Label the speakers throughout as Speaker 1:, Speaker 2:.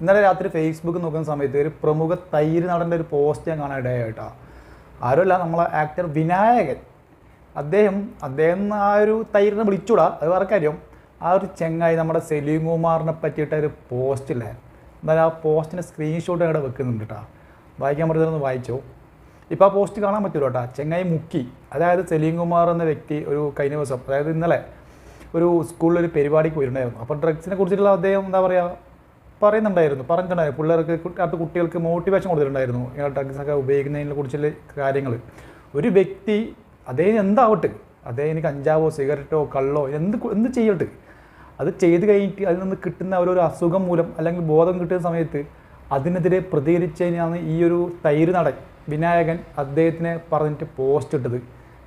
Speaker 1: ഇന്നലെ രാത്രി ഫേസ്ബുക്ക് നോക്കുന്ന സമയത്ത് ഒരു പ്രമുഖ തൈര് നടന്റെ ഒരു പോസ്റ്റ് ഞാൻ കാണാൻ ഇടയായിട്ടാ ആരുമല്ല നമ്മളെ ആക്ടർ വിനായകൻ. അദ്ദേഹം അദ്ദേഹം ആ ഒരു തൈരിനെ വിളിച്ചൂടാ. അത് വേറെ കാര്യം. ആ ഒരു ചെങ്ങായി നമ്മുടെ സലീം കുമാറിനെ പറ്റിയിട്ട് ഒരു പോസ്റ്റ് ഇല്ലേ? എന്നാലും ആ പോസ്റ്റിന്റെ സ്ക്രീൻഷോട്ട് അവിടെ വെക്കുന്നുണ്ട് കേട്ടോ. വായിക്കാൻ പറ്റുന്നതൊന്ന് വായിച്ചോ. ഇപ്പോൾ ആ പോസ്റ്റ് കാണാൻ പറ്റുമോ കേട്ടോ. ചെങ്ങായി മുക്കി. അതായത് സലീം കുമാർ എന്ന വ്യക്തി ഒരു കഴിഞ്ഞ ദിവസം അതായത് ഇന്നലെ ഒരു സ്കൂളിൽ ഒരു പരിപാടിക്ക് പോയിട്ടുണ്ടായിരുന്നു. അപ്പോൾ ഡ്രഗ്സിനെ കുറിച്ചിട്ടുള്ള അദ്ദേഹം എന്താ പറയുക പറയുന്നുണ്ടായിരുന്നു പറഞ്ഞിട്ടുണ്ടായിരുന്നു. പിള്ളേർക്ക് അത് കുട്ടികൾക്ക് മോട്ടിവേഷൻ കൊടുത്തിട്ടുണ്ടായിരുന്നു. ഇങ്ങനെ ഡ്രഗ്സൊക്കെ ഉപയോഗിക്കുന്നതിനെ കുറിച്ചുള്ള കാര്യങ്ങൾ. ഒരു വ്യക്തി അതേ എന്താവട്ടെ അദ്ദേഹം ഇനി കഞ്ചാവോ സിഗരറ്റോ കള്ളോ എന്ത് എന്ത് ചെയ്യട്ടെ. അത് ചെയ്ത് കഴിഞ്ഞിട്ട് അതിൽ നിന്ന് കിട്ടുന്ന ഓരോരോ അസുഖം മൂലം അല്ലെങ്കിൽ ബോധം കിട്ടുന്ന സമയത്ത് അതിനെതിരെ പ്രതികരിച്ചതിനാണ് ഈ ഒരു തൈര് നടൻ വിനായകൻ അദ്ദേഹത്തിനെ പറഞ്ഞിട്ട് പോസ്റ്റ് ഇട്ടത്.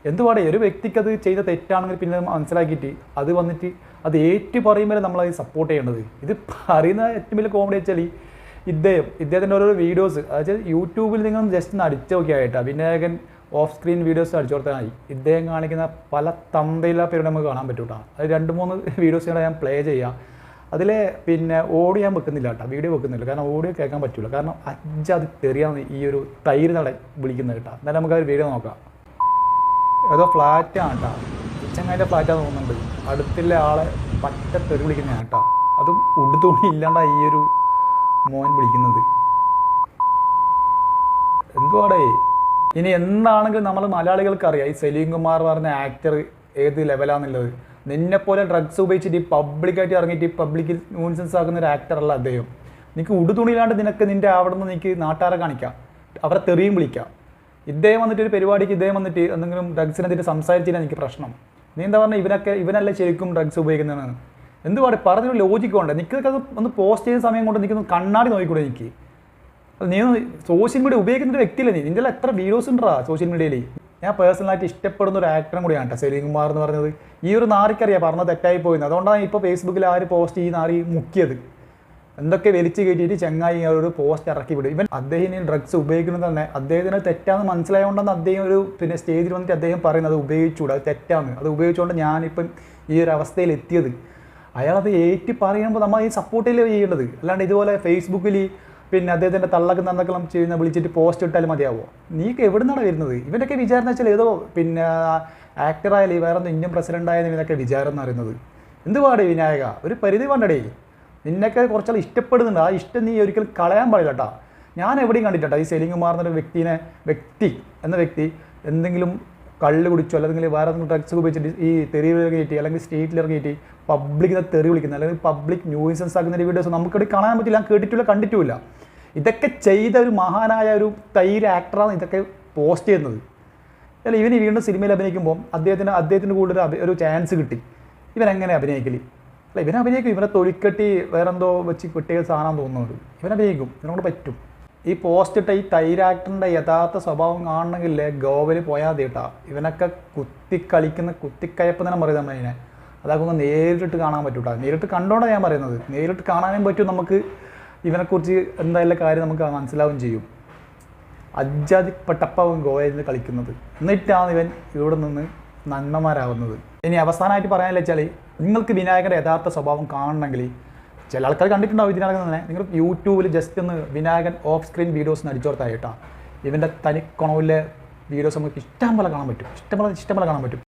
Speaker 1: എന്തുപാടേ ഒരു വ്യക്തിക്ക് അത് ചെയ്ത തെറ്റാണെങ്കിൽ പിന്നെ മനസ്സിലാക്കിയിട്ട് അത് വന്നിട്ട് അത് ഏറ്റു പറയുമ്പോൾ നമ്മൾ അത് സപ്പോർട്ട് ചെയ്യേണ്ടത്. ഇത് പറയുന്ന ഏറ്റവും വലിയ കോമഡി വെച്ചാൽ ഈ ഇദ്ദേഹം ഇദ്ദേഹത്തിന്റെ ഓരോ വീഡിയോസ് അതായത് യൂട്യൂബിൽ നിങ്ങൾ ജസ്റ്റ് ഒന്ന് അടിച്ചു നോക്കിയായിട്ട് വിനായകൻ ഓഫ് സ്ക്രീൻ വീഡിയോസ് അടിച്ചു കൊടുത്താൽ ഇദ്ദേഹം കാണിക്കുന്ന പല തന്തയില്ലാ പേരുടെ നമുക്ക് കാണാൻ പറ്റും കേട്ടോ. അത് രണ്ട് മൂന്ന് വീഡിയോസ് ഞാൻ പ്ലേ ചെയ്യാം. അതിൽ പിന്നെ ഓഡിയോ ഞാൻ വെക്കുന്നില്ല കേട്ടോ. വീഡിയോ വെക്കുന്നില്ല. കാരണം ഓഡിയോ കേൾക്കാൻ പറ്റില്ല കാരണം അജ്ജാത് തെറിയാന്ന് ഈ ഒരു തൈര് നട വിളിക്കുന്നത് കേട്ടോ. എന്നാലും നമുക്ക് ആ വീഡിയോ നോക്കാം. ഏതോ ഫ്ലാറ്റാണ് കേട്ടോ ചെങ്ങാന്റെ ഫ്ലാറ്റാന്ന് തോന്നുന്നുണ്ട്. അടുത്തുള്ള ആളെ പറ്റ തെറി വിളിക്കുന്ന കേട്ടോ അതും ഉടുതുണി ഇല്ലാണ്ട ഈ ഒരു മോൻ വിളിക്കുന്നത്. എന്തുവാടേ? ഇനി എന്താണെങ്കിലും നമ്മൾ മലയാളികൾക്ക് അറിയാം ഈ സലീം കുമാർ പറഞ്ഞ ആക്ടർ ഏത് ലെവലാണെന്നുള്ളത് നിന്നെപ്പോലെ ഡ്രഗ്സ് ഉപയോഗിച്ചിട്ട് ഈ പബ്ലിക്കായിട്ട് ഇറങ്ങിയിട്ട് ഈ പബ്ലിക്കിൽ ന്യൂൻസൻസ് ആക്കുന്ന ഒരു ആക്ടറല്ല അദ്ദേഹം. നിനക്ക് ഉടുതുണിയിലാണ്ട് നിനക്ക് നിന്റെ അവിടെ നിന്ന് നിനക്ക് നാട്ടുകാരെ കാണിക്കാം. അവരെ തെറിയും വിളിക്കാം. ഇദ്ദേഹം വന്നിട്ട് ഒരു പരിപാടിക്ക് ഇദ്ദേഹം വന്നിട്ട് എന്തെങ്കിലും ഡ്രഗ്സിനെതിരെ സംസാരിച്ചില്ല എനിക്ക് പ്രശ്നം. നീ എന്താ പറഞ്ഞാൽ ഇവനൊക്കെ ഇവനല്ലേ ശരിക്കും ഡ്രഗ്സ് ഉപയോഗിക്കുന്നതാണ് എന്തുപാട് പറഞ്ഞൊരു ലോജിക്ക് ഉണ്ട് നിൽക്കൊക്കെ അത് ഒന്ന് പോസ്റ്റ് ചെയ്യുന്ന സമയം കൊണ്ട് നിൽക്കുന്നു കണ്ണാടി നോക്കിക്കൂടെ എനിക്ക്? നീ സോഷ്യൽ മീഡിയ ഉപയോഗിക്കുന്ന ഒരു വ്യക്തിയല്ലേ നീ? നിന്റെ എത്ര വീഡിയോസ് ഉണ്ടാ സോഷ്യൽ മീഡിയയിൽ ഞാൻ പേഴ്സണലായിട്ട് ഇഷ്ടപ്പെടുന്ന ഒരു ആക്ടറും കൂടിയാണ് കേട്ടോ സലീം കുമാർ എന്ന് പറഞ്ഞത്. ഈ ഒരു നാറിക്കറിയാം പറഞ്ഞത് തെറ്റായി പോയിരുന്നു അതുകൊണ്ടാണ് ഇപ്പോൾ ഫേസ്ബുക്കിൽ ആര് പോസ്റ്റ് ഈ നാറി മുക്കിയത്. എന്തൊക്കെ വലിച്ചു കയറ്റിയിട്ട് ചെങ്ങായി ഒരു പോസ്റ്റ് ഇറക്കി വിടും. ഇവൻ അദ്ദേഹം ഡ്രഗ്സ് ഉപയോഗിക്കുന്നത് തന്നെ അദ്ദേഹത്തിന് തെറ്റാന്ന് മനസ്സിലായതുകൊണ്ടാണ് അദ്ദേഹം ഒരു പിന്നെ സ്റ്റേജിൽ വന്നിട്ട് അദ്ദേഹം പറയുന്നത് അത് ഉപയോഗിച്ചുകൂടാ അത് തെറ്റാന്ന്. അത് ഉപയോഗിച്ചുകൊണ്ട് ഞാനിപ്പം ഈ ഒരു അവസ്ഥയിൽ എത്തിയത് അയാളത് ഏറ്റി പറയുമ്പോൾ നമ്മൾ ഈ സപ്പോർട്ടിൽ ചെയ്യേണ്ടത്? അല്ലാണ്ട് ഇതുപോലെ ഫേസ്ബുക്കിൽ പിന്നെ അദ്ദേഹത്തിന്റെ തള്ളക്ക് നന്നക്കെല്ലാം ചെയ്യുന്ന വിളിച്ചിട്ട് പോസ്റ്റ് ഇട്ടാലും മതിയാവോ? നീക്ക് എവിടെ നിന്നാണ് വരുന്നത്? ഇവന്റെയൊക്കെ വിചാരം വെച്ചാൽ ഏതോ പിന്നെ ആക്ടറായാലും വേറെ ഒന്നും ഇന്ത്യൻ പ്രസിഡന്റ് ആയാലും ഇതൊക്കെ വിചാരം എന്ന് പറയുന്നത്. എന്തുപാടേ വിനായക? ഒരു പരിധി വേണ്ടടേ? നിന്നൊക്കെ കുറച്ചാൾ ഇഷ്ടപ്പെടുന്നുണ്ട്. ആ ഇഷ്ടം നീ ഒരിക്കലും കളയാൻ പാടില്ല കേട്ടോ ഞാൻ എവിടെയും കണ്ടിട്ടാ ഈ സെലിംഗ് കുമാർ എന്നൊരു വ്യക്തിനെ വ്യക്തി എന്ന വ്യക്തി എന്തെങ്കിലും കള്ള് കുടിച്ചോ അല്ലെങ്കിൽ വേറെ എന്തെങ്കിലും ഡ്രഗ്സ് ഉപയോഗിച്ചിട്ട് ഈ തെറി ഇറങ്ങിയിട്ട് അല്ലെങ്കിൽ സ്റ്റേറ്റിൽ ഇറങ്ങിയിട്ട് പബ്ലിക്കിനെ തെറി വിളിക്കുന്ന അല്ലെങ്കിൽ പബ്ലിക് ന്യൂസൻസ് ആക്കുന്ന ഒരു വീഡിയോസ് നമുക്കിവിടെ കാണാൻ പറ്റില്ല. കേട്ടിട്ടില്ല കണ്ടിട്ടുമില്ല. ഇതൊക്കെ ചെയ്ത ഒരു മഹാനായ ഒരു തൈര് ആക്ടറാണ് ഇതൊക്കെ പോസ്റ്റ് ചെയ്യുന്നത്. അല്ല ഇവന് വീണ്ടും സിനിമയിൽ അഭിനയിക്കുമ്പോൾ അദ്ദേഹത്തിന് അദ്ദേഹത്തിന് കൂടുതൽ ഒരു ചാൻസ് കിട്ടി. ഇവൻ എങ്ങനെ അഭിനയിക്കൽ? അല്ല ഇവനഭിനയിക്കും ഇവനെ തൊലിക്കെട്ടി വേറെന്തോ വെച്ച് കിട്ടിയ സാധനം തോന്നുന്നുണ്ട്. ഇവനെ അഭിനയിക്കും. ഇവനോട് പറ്റും. ഈ പോസ്റ്റ് ഇട്ട ഈ തൈരാക്ടറിന്റെ യഥാർത്ഥ സ്വഭാവം കാണണമെങ്കിൽ ഗോവയിൽ പോയാൽ തീട്ടാ ഇവനൊക്കെ കുത്തിക്കളിക്കുന്ന കുത്തിക്കയപ്പ് തന്നെ പറയുന്നത് അതൊക്കെ ഒന്ന് നേരിട്ട് കാണാൻ പറ്റൂട്ടാ നേരിട്ട് കണ്ടോണ്ടാണ് ഞാൻ പറയുന്നത്. നേരിട്ട് കാണാനും പറ്റും നമുക്ക് ഇവനെക്കുറിച്ച് എന്തായാലും കാര്യം നമുക്ക് മനസ്സിലാവും ചെയ്യും. അജാതി ഗോവയിൽ നിന്ന് കളിക്കുന്നത്. എന്നിട്ടാണ് ഇവൻ ഇവിടെ നിന്ന് നന്മമാരാവുന്നത്. ഇനി അവസാനമായിട്ട് പറയാനുള്ള വെച്ചാൽ നിങ്ങൾക്ക് വിനായകന്റെ യഥാർത്ഥ സ്വഭാവം കാണണമെങ്കിൽ ചില ആൾക്കാർ കണ്ടിട്ടുണ്ടാവും ഇതിനകം തന്നെ. നിങ്ങൾ യൂട്യൂബിൽ ജസ്റ്റ് ഒന്ന് വിനായകൻ ഓഫ് സ്ക്രീൻ വീഡിയോസ് നടിച്ചോർത്തായിട്ടാണ് ഇവന്റെ തനി കൊണവിലെ വീഡിയോസ് നമുക്ക് ഇഷ്ടം പോലെ കാണാൻ പറ്റും. ഇഷ്ടം പോലെ ഇഷ്ടം പോലെ കാണാൻ പറ്റും.